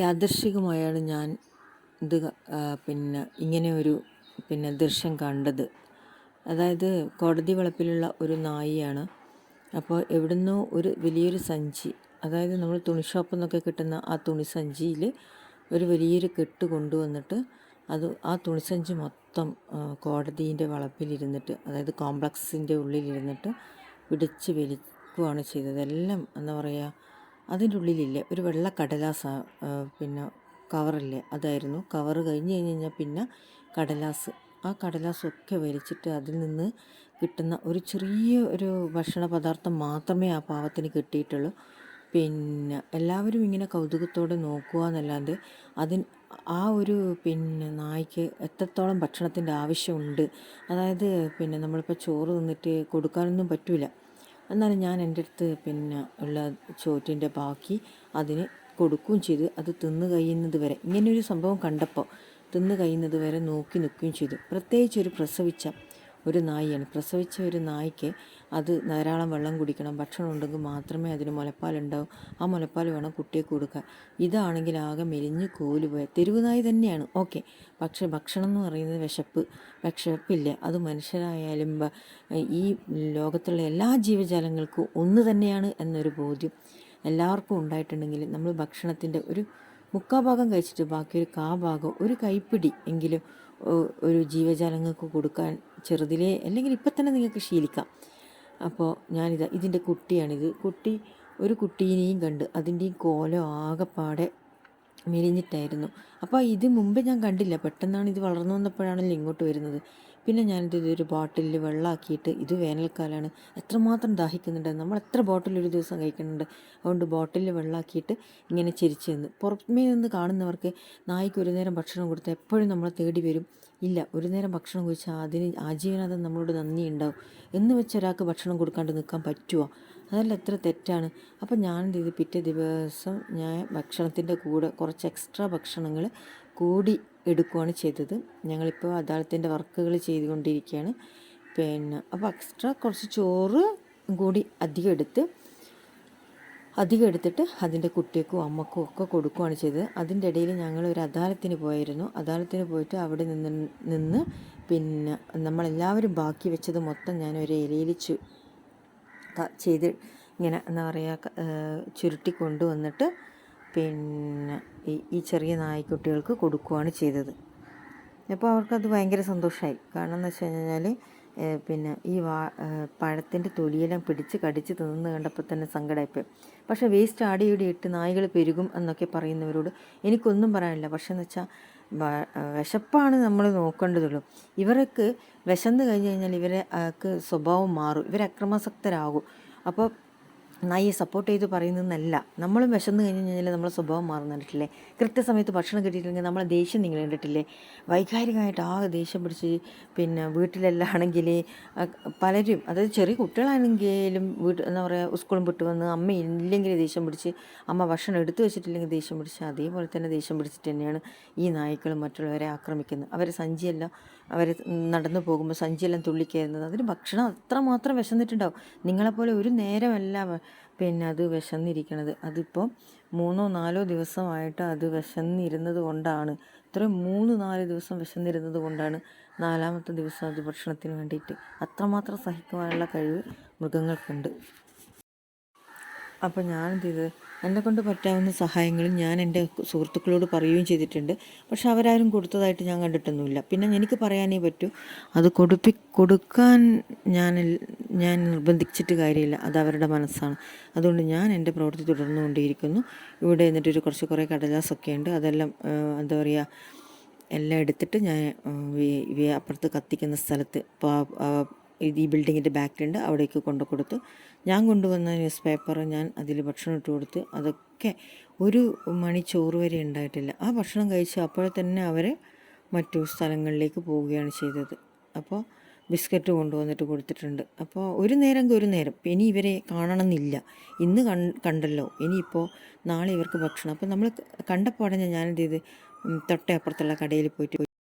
യാദൃശ്ചികമായാണ് ഞാൻ ഇത് പിന്നെ ഇങ്ങനെ ഒരു പിന്നെ ദൃശ്യം കണ്ടത്. അതായത് കോടതി വളപ്പിലുള്ള ഒരു നായിയാണ്. അപ്പോൾ എവിടുന്നോ ഒരു വലിയൊരു സഞ്ചി അതായത് നമ്മൾ തുണി ഷോപ്പിൽ നിന്നൊക്കെ കിട്ടുന്ന ആ തുണി സഞ്ചിയിൽ ഒരു വലിയൊരു കെട്ട് കൊണ്ടുവന്നിട്ട് അത് ആ തുണിസഞ്ചി മൊത്തം കോടതീന്റെ വളപ്പിലിരുന്നിട്ട് അതായത് കോംപ്ലക്സിന്റെ ഉള്ളിലിരുന്നിട്ട് പിടിച്ച് വലിക്കുകയാണ് ചെയ്തത്. എല്ലാം എന്താ പറയുക അതിന്റെ ഉള്ളിലില്ലേ ഒരു വെള്ള കടലാസ് പിന്നെ കവറില്ലേ അതായിരുന്നു. കവർ കഴിഞ്ഞ് കഴിഞ്ഞ് കഴിഞ്ഞാൽ പിന്നെ കടലാസ്. ആ കടലാസൊക്കെ വലിച്ചിട്ട് അതിൽ നിന്ന് കിട്ടുന്ന ഒരു ചെറിയ ഒരു ഭക്ഷണ പദാർത്ഥം മാത്രമേ ആ പാവത്തിന് കിട്ടിയിട്ടുള്ളൂ. പിന്നെ എല്ലാവരും ഇങ്ങനെ കൗതുകത്തോടെ നോക്കുക എന്നല്ലാണ്ട് അതിന് ആ ഒരു പിന്നെ നായ്ക്ക് എത്രത്തോളം ഭക്ഷണത്തിന്റെ ആവശ്യമുണ്ട്. അതായത് പിന്നെ നമ്മളിപ്പോൾ ചോറ് തിന്നിട്ട് കൊടുക്കാനൊന്നും പറ്റില്ല എന്നാലും ഞാൻ എന്റെ അടുത്ത് പിന്നെ ഉള്ള ചോറ്റിന്റെ ബാക്കി അതിന് കൊടുക്കുകയും ചെയ്തു. അത് തിന്ന് കഴിയുന്നത് വരെ. ഇങ്ങനെയൊരു സംഭവം കണ്ടപ്പോൾ തിന്ന് കഴിയുന്നത് വരെ നോക്കി നിൽക്കുകയും ചെയ്തു. പ്രത്യേകിച്ച് ഒരു പ്രസവിച്ച ഒരു നായിയാണ്. പ്രസവിച്ച ഒരു നായ്ക്ക് അത് ധാരാളം വെള്ളം കുടിക്കണം. ഭക്ഷണം ഉണ്ടെങ്കിൽ മാത്രമേ അതിന് മുലപ്പാലുണ്ടാവും ആ മുലപ്പാൽ വേണം കുട്ടിയെ കൊടുക്കാൻ. ഇതാണെങ്കിൽ ആകെ മെലിഞ്ഞ് കോൽ പോയ തെരുവ് നായി തന്നെയാണ്. ഓക്കെ. പക്ഷേ ഭക്ഷണം എന്ന് പറയുന്നത് വിശപ്പ് വിശപ്പില്ല. അത് മനുഷ്യരായാലും ഈ ലോകത്തുള്ള എല്ലാ ജീവജാലങ്ങൾക്കും ഒന്ന് തന്നെയാണ് എന്നൊരു ബോധ്യം എല്ലാവർക്കും ഉണ്ടായിട്ടുണ്ടെങ്കിൽ നമ്മൾ ഭക്ഷണത്തിന്റെ ഒരു മുക്കാഭാഗം കഴിച്ചിട്ട് ബാക്കി ഒരു കാ ഭാഗം ഒരു കൈപ്പിടി എങ്കിലും ഒരു ജീവജാലങ്ങൾക്ക് കൊടുക്കാൻ ചെറുതിലെ അല്ലെങ്കിൽ ഇപ്പം തന്നെ നിങ്ങൾക്ക് ശീലിക്കാം. അപ്പോൾ ഞാനിത് ഇതിന്റെ കുട്ടിയാണിത്. കുട്ടി ഒരു കുട്ടീനെയും കണ്ട് അതിന്റെയും കോലം ആകെപ്പാടെ മെലിഞ്ഞിട്ടായിരുന്നു. അപ്പോൾ ഇത് മുമ്പ് ഞാൻ കണ്ടില്ല. പെട്ടെന്നാണ് ഇത് വളർന്നു വന്നപ്പോഴാണല്ലോ ഇങ്ങോട്ട് വരുന്നത്. പിന്നെ ഞാനിത് ഇതൊരു ബോട്ടിലിൽ വെള്ളമാക്കിയിട്ട് ഇത് വേനൽക്കാലമാണ് എത്രമാത്രം ദാഹിക്കുന്നുണ്ട്. നമ്മൾ എത്ര ബോട്ടിൽ ഒരു ദിവസം കഴിക്കുന്നുണ്ട്. അതുകൊണ്ട് ബോട്ടിലിൽ വെള്ളമാക്കിയിട്ട് ഇങ്ങനെ ചിരിച്ചു നിന്ന്. പുറമേ നിന്ന് കാണുന്നവർക്ക് നായ്ക്ക് ഒരു നേരം ഭക്ഷണം കൊടുത്താൽ എപ്പോഴും നമ്മളെ തേടി വരും. ഇല്ല ഒരു നേരം ഭക്ഷണം കഴിച്ചാൽ അതിന് ആജീവനാഥം നമ്മളോട് നന്ദി ഉണ്ടാവും എന്ന് വെച്ച് ഒരാൾക്ക് ഭക്ഷണം കൊടുക്കാണ്ട് നിൽക്കാൻ പറ്റുമോ അതല്ല എത്ര തെറ്റാണ്. അപ്പം ഞാൻ ചെയ്തു പിറ്റേ ദിവസം ഞാൻ ഭക്ഷണത്തിന്റെ കൂടെ കുറച്ച് എക്സ്ട്രാ ഭക്ഷണങ്ങൾ കൂടി എടുക്കുകയാണ് ചെയ്തത്. ഞങ്ങളിപ്പോൾ അദാലത്തിന്റെ വർക്കുകൾ ചെയ്തുകൊണ്ടിരിക്കുകയാണ് പിന്നെ അപ്പോൾ എക്സ്ട്രാ കുറച്ച് ചോറ് കൂടി അധികം എടുത്ത് അധികം എടുത്തിട്ട് അതിന്റെ കുട്ടിക്കും അമ്മക്കും ഒക്കെ കൊടുക്കുകയാണ് ചെയ്തത്. അതിന്റെ ഇടയിൽ ഞങ്ങൾ ഒരു അദാലത്തിന് പോയിരുന്നു അദാലത്തിന് പോയിട്ട് അവിടെ നിന്ന് നിന്ന് പിന്നെ നമ്മളെല്ലാവരും ബാക്കി വെച്ചത് മൊത്തം ഞാൻ ഒരു ഇലയിൽ ചെയ്ത് ഇങ്ങനെ എന്താ പറയുക ചുരുട്ടി കൊണ്ടുവന്നിട്ട് പിന്നെ ഈ ഈ ചെറിയ നായ്ക്കുട്ടികൾക്ക് കൊടുക്കുകയാണ് ചെയ്തത്. അപ്പോൾ അവർക്കത് ഭയങ്കര സന്തോഷമായി കാരണം എന്ന് വെച്ച് കഴിഞ്ഞാൽ പിന്നെ ഈ വാ പഴത്തിന്റെ തൊലിയെല്ലാം പിടിച്ച് കടിച്ച് തിന്ന് കണ്ടപ്പോൾ തന്നെ സങ്കടമായിപ്പോയി. പക്ഷേ വേസ്റ്റ് ആടി ഇട്ട് നായ്കൾ പെരുകും എന്നൊക്കെ പറയുന്നവരോട് എനിക്കൊന്നും പറയാനില്ല. പക്ഷേ എന്ന് വെച്ചാൽ വിശപ്പാണ് നമ്മൾ നോക്കേണ്ടതുള്ളൂ. ഇവർക്ക് വിശന്ന് കഴിഞ്ഞ് കഴിഞ്ഞാൽ ഇവരെ സ്വഭാവം മാറും. ഇവർ അക്രമാസക്തരാകും. അപ്പോൾ നായിയെ സപ്പോർട്ട് ചെയ്ത് പറയുന്നതെന്നല്ല. നമ്മളും വിശന്ന് കഴിഞ്ഞ് കഴിഞ്ഞാൽ നമ്മളെ സ്വഭാവം മാറുന്നിട്ടില്ലേ കൃത്യസമയത്ത് ഭക്ഷണം കിട്ടിയിട്ടില്ലെങ്കിൽ നമ്മളെ ദേഷ്യം നിങ്ങൾ കണ്ടിട്ടില്ലേ വൈകാരികമായിട്ട് ആകെ ദേഷ്യം പിടിച്ച് പിന്നെ വീട്ടിലെല്ലാം ആണെങ്കിൽ പലരും അതായത് ചെറിയ കുട്ടികളാണെങ്കിലും വീട്ട് എന്താ പറയുക സ്കൂളും വിട്ട് വന്ന് അമ്മ ഇല്ലെങ്കിൽ ദേഷ്യം പിടിച്ച് അമ്മ ഭക്ഷണം എടുത്തു വെച്ചിട്ടില്ലെങ്കിൽ ദേഷ്യം പിടിച്ച് അതേപോലെ തന്നെ ദേഷ്യം പിടിച്ചിട്ട് തന്നെയാണ് ഈ നായ്ക്കൾ മറ്റുള്ളവരെ ആക്രമിക്കുന്നത്. അവരെ സഞ്ചിയെല്ലാം അവർ നടന്നു പോകുമ്പോൾ സഞ്ചിയെല്ലാം തുള്ളിക്കയറുന്നത് അതിന് ഭക്ഷണം അത്രമാത്രം വിശന്നിട്ടുണ്ടാവും. നിങ്ങളെപ്പോലെ ഒരു നേരമല്ല പിന്നെ അത് വിശന്നിരിക്കണത്. അതിപ്പോൾ മൂന്നോ നാലോ ദിവസമായിട്ട് അത് വിശന്നിരുന്നത് കൊണ്ടാണ്. ഇത്രയും മൂന്ന് നാല് ദിവസം വിശന്നിരുന്നത് കൊണ്ടാണ് നാലാമത്തെ ദിവസം അത് ഭക്ഷണത്തിന് വേണ്ടിയിട്ട്. അത്രമാത്രം സഹിക്കുവാനുള്ള കഴിവ് മൃഗങ്ങൾക്കുണ്ട്. അപ്പോൾ ഞാനെന്ത് ചെയ്തത് എന്നെ കൊണ്ട് പറ്റാവുന്ന സഹായങ്ങൾ ഞാൻ എന്റെ സുഹൃത്തുക്കളോട് പറയുകയും ചെയ്തിട്ടുണ്ട്. പക്ഷെ അവരാരും കൊടുത്തതായിട്ട് ഞാൻ കണ്ടിട്ടൊന്നുമില്ല. പിന്നെ എനിക്ക് പറയാനേ പറ്റൂ അത് കൊടുപ്പി കൊടുക്കാൻ ഞാൻ ഞാൻ നിർബന്ധിച്ചിട്ട് കാര്യമില്ല. അത് അവരുടെ മനസ്സാണ്. അതുകൊണ്ട് ഞാൻ എന്റെ പ്രവൃത്തി തുടർന്നുകൊണ്ടേയിരിക്കുന്നു. ഇവിടെ എന്നിട്ടൊരു കുറച്ച് കുറേ കടലാസൊക്കെ ഉണ്ട് അതെല്ലാം എന്താ പറയുക എല്ലാം എടുത്തിട്ട് ഞാൻ അപ്പുറത്ത് കത്തിക്കുന്ന സ്ഥലത്ത് ഈ ബിൽഡിങ്ങിന്റെ ബാക്കിലുണ്ട് അവിടേക്ക് കൊണ്ടു കൊടുത്തു. ഞാൻ കൊണ്ടുവന്ന ന്യൂസ് പേപ്പർ ഞാൻ അതിൽ ഭക്ഷണം ഇട്ട് കൊടുത്ത്. അതൊക്കെ ഒരു മണി ചോറ് വരെ ഉണ്ടായിട്ടില്ല. ആ ഭക്ഷണം കഴിച്ചു അപ്പോൾ തന്നെ അവർ മറ്റു സ്ഥലങ്ങളിലേക്ക് പോവുകയാണ് ചെയ്തത്. അപ്പോൾ ബിസ്ക്കറ്റ് കൊണ്ടുവന്നിട്ട് കൊടുത്തിട്ടുണ്ട്. അപ്പോൾ ഒരു നേരം ഒരു നേരം. ഇനി ഇവരെ കാണണമെന്നില്ല. ഇന്ന് കണ്ടല്ലോ. ഇനിയിപ്പോൾ നാളെ ഇവർക്ക് ഭക്ഷണം. അപ്പോൾ നമ്മൾ കണ്ടപ്പോൾ ഞാൻ എന്ത് ചെയ്ത്? തൊട്ടേ അപ്പുറത്തുള്ള കടയിൽ പോയിട്ട്